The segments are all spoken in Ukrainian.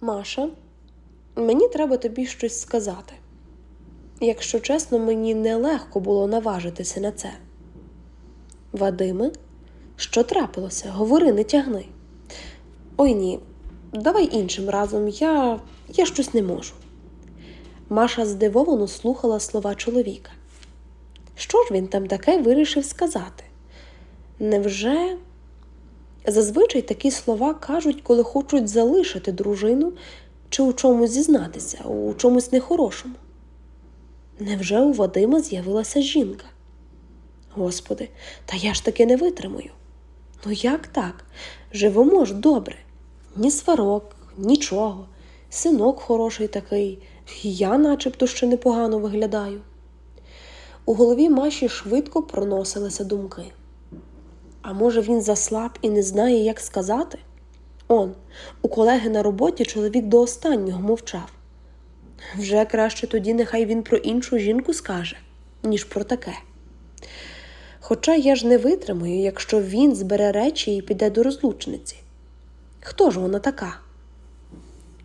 Маша, мені треба тобі щось сказати. Якщо чесно, мені нелегко було наважитися на це. Вадиме, що трапилося? Говори, не тягни. Ой ні, давай іншим разом, я, я щось не можу. Маша здивовано слухала слова чоловіка. Що ж він там таке вирішив сказати? Невже зазвичай такі слова кажуть, коли хочуть залишити дружину чи у чомусь зізнатися, у чомусь нехорошому? Невже у Вадима з'явилася жінка? Господи, та я ж таки не витримую. Ну як так? Живемо ж добре, ні сварок, нічого. Синок хороший такий, я начебто ще непогано виглядаю. У голові Маші швидко проносилися думки. А може, він заслаб і не знає, як сказати? Он, у колеги на роботі чоловік до останнього мовчав. Вже краще тоді нехай він про іншу жінку скаже, ніж про таке. Хоча я ж не витримаю, якщо він збере речі і піде до розлучниці. Хто ж вона така?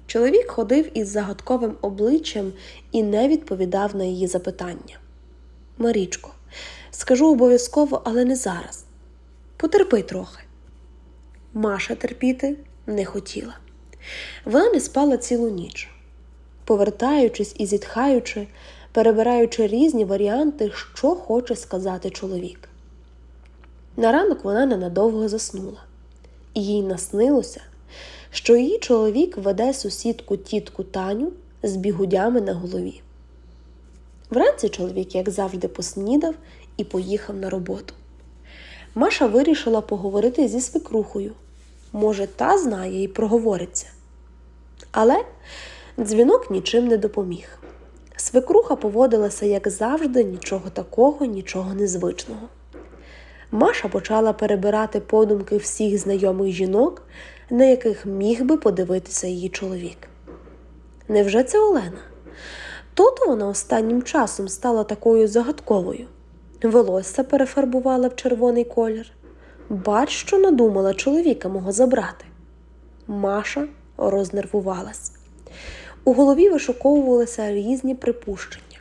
Чоловік ходив із загадковим обличчям і не відповідав на її запитання. Марічко, скажу обов'язково, але не зараз. Потерпи трохи. Маша терпіти не хотіла. Вона не спала цілу ніч, повертаючись і зітхаючи, перебираючи різні варіанти, що хоче сказати чоловік. На ранок вона ненадовго заснула, і їй наснилося, що її чоловік веде сусідку тітку Таню з бігудями на голові. Вранці чоловік, як завжди, поснідав і поїхав на роботу. Маша вирішила поговорити зі свекрухою. Може, та знає і проговориться. Але дзвінок нічим не допоміг. Свекруха поводилася, як завжди, нічого такого, нічого незвичного. Маша почала перебирати подумки всіх знайомих жінок, на яких міг би подивитися її чоловік. Невже це Олена? Тут вона останнім часом стала такою загадковою. Волосся перефарбувала в червоний колір. Бач, що надумала чоловіка мого забрати. Маша рознервувалась. У голові вишуковувалися різні припущення.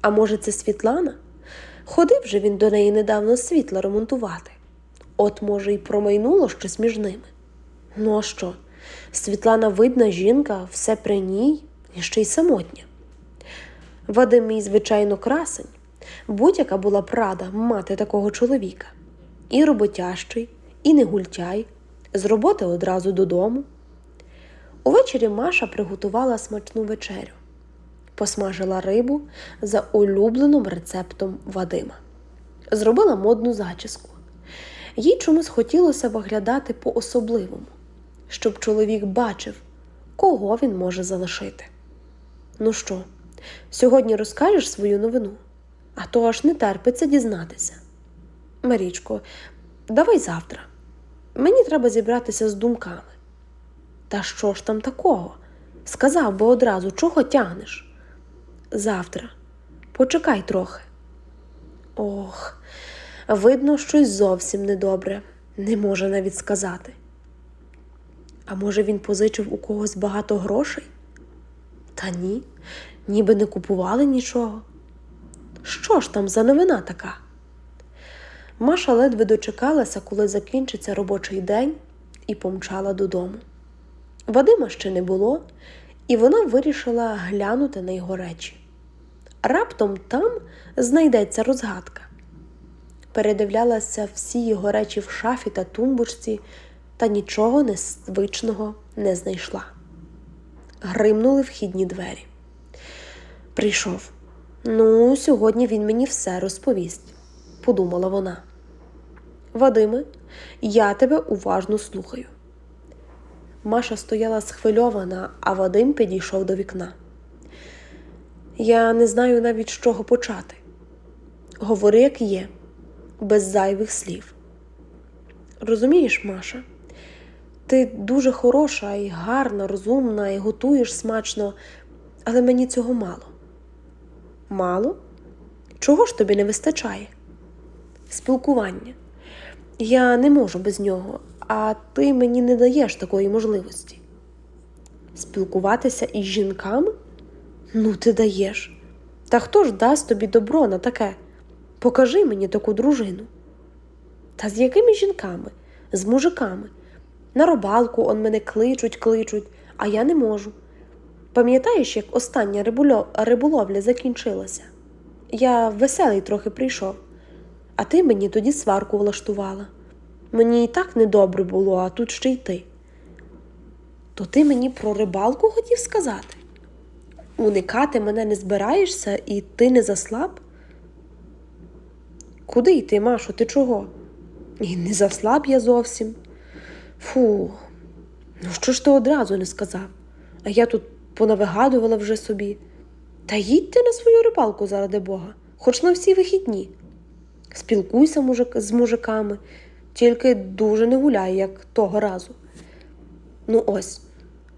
А може, це Світлана? Ходив же він до неї недавно світла ремонтувати. От, може, й промайнуло щось між ними. Ну а що? Світлана видна жінка, все при ній і ще й самотня. Вадим мій, звичайно, красень. Будь-яка була б рада мати такого чоловіка. І роботящий, і не гультяй, з роботи одразу додому. Увечері Маша приготувала смачну вечерю, посмажила рибу за улюбленим рецептом Вадима, зробила модну зачіску. Їй чомусь хотілося виглядати по-особливому, щоб чоловік бачив, кого він може залишити. Ну що, сьогодні розкажеш свою новину, а то аж не терпиться дізнатися. Марічко, давай завтра. Мені треба зібратися з думками. Та що ж там такого? Сказав би одразу, чого тягнеш? Завтра. Почекай трохи. Ох, видно, щось зовсім недобре, не може навіть сказати. А може, він позичив у когось багато грошей? Та ні, ніби не купували нічого. Що ж там за новина така? Маша ледве дочекалася, коли закінчиться робочий день, і помчала додому. Вадима ще не було, і вона вирішила глянути на його речі. Раптом там знайдеться розгадка. Передивлялася всі його речі в шафі та тумбочці, та нічого незвичного не знайшла. Гримнули вхідні двері. Прийшов. Ну, сьогодні він мені все розповість, подумала вона. Вадиме, я тебе уважно слухаю. Маша стояла схвильована, а Вадим підійшов до вікна. Я не знаю навіть з чого почати. Говори, як є, без зайвих слів. Розумієш, Маша, ти дуже хороша і гарна, розумна, і готуєш смачно, але мені цього мало. Мало? Чого ж тобі не вистачає? Спілкування. Я не можу без нього, а ти мені не даєш такої можливості. Спілкуватися із жінками? Ну, ти даєш. Та хто ж дасть тобі добро на таке? Покажи мені таку дружину. Та з якими жінками? З мужиками. На рибалку он мене кличуть, кличуть, а я не можу. Пам'ятаєш, як остання риболовля закінчилася? Я веселий трохи прийшов, а ти мені тоді сварку влаштувала. Мені і так недобре було, а тут ще й ти. То ти мені про рибалку хотів сказати? Уникати мене не збираєшся і ти не заслаб? Куди йти, Машо, ти чого? І не заслаб я зовсім. Фу, ну що ж ти одразу не сказав? А я тут понавигадувала вже собі. Та їдь ти на свою рибалку заради Бога, хоч на всі вихідні. Спілкуйся мужик, з мужиками, тільки дуже не гуляй, як того разу. Ну ось,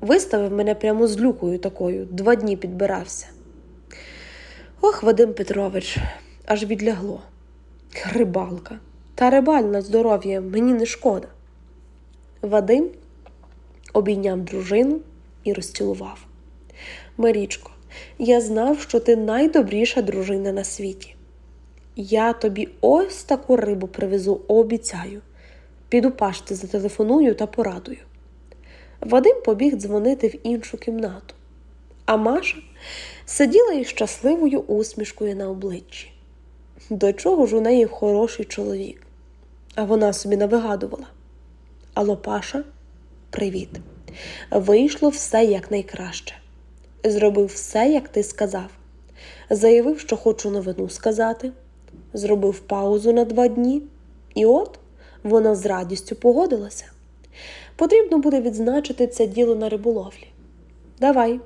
виставив мене прямо з люкою такою, два дні підбирався. Ох, Вадим Петрович, аж відлягло. Рибалка. Та рибаль на здоров'я мені не шкода. Вадим обійняв дружину і розцілував. Марічко, я знав, що ти найдобріша дружина на світі. Я тобі ось таку рибу привезу, обіцяю. Піду пашти зателефоную та порадую. Вадим побіг дзвонити в іншу кімнату, а Маша сиділа із щасливою усмішкою на обличчі. До чого ж у неї хороший чоловік? А вона собі навигадувала. Алло, Паша, привіт. Вийшло все якнайкраще. Зробив все, як ти сказав. Заявив, що хочу новину сказати. Зробив паузу на два дні, і от вона з радістю погодилася. Потрібно буде відзначити це діло на риболовлі. Давай,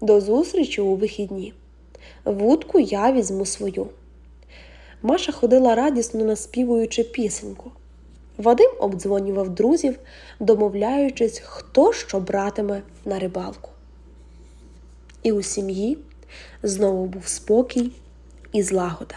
до зустрічі у вихідні. Вудку я візьму свою. Маша ходила радісно наспівуючи пісеньку. Вадим обдзвонював друзів, домовляючись, хто що братиме на рибалку. І у сім'ї знову був спокій і злагода.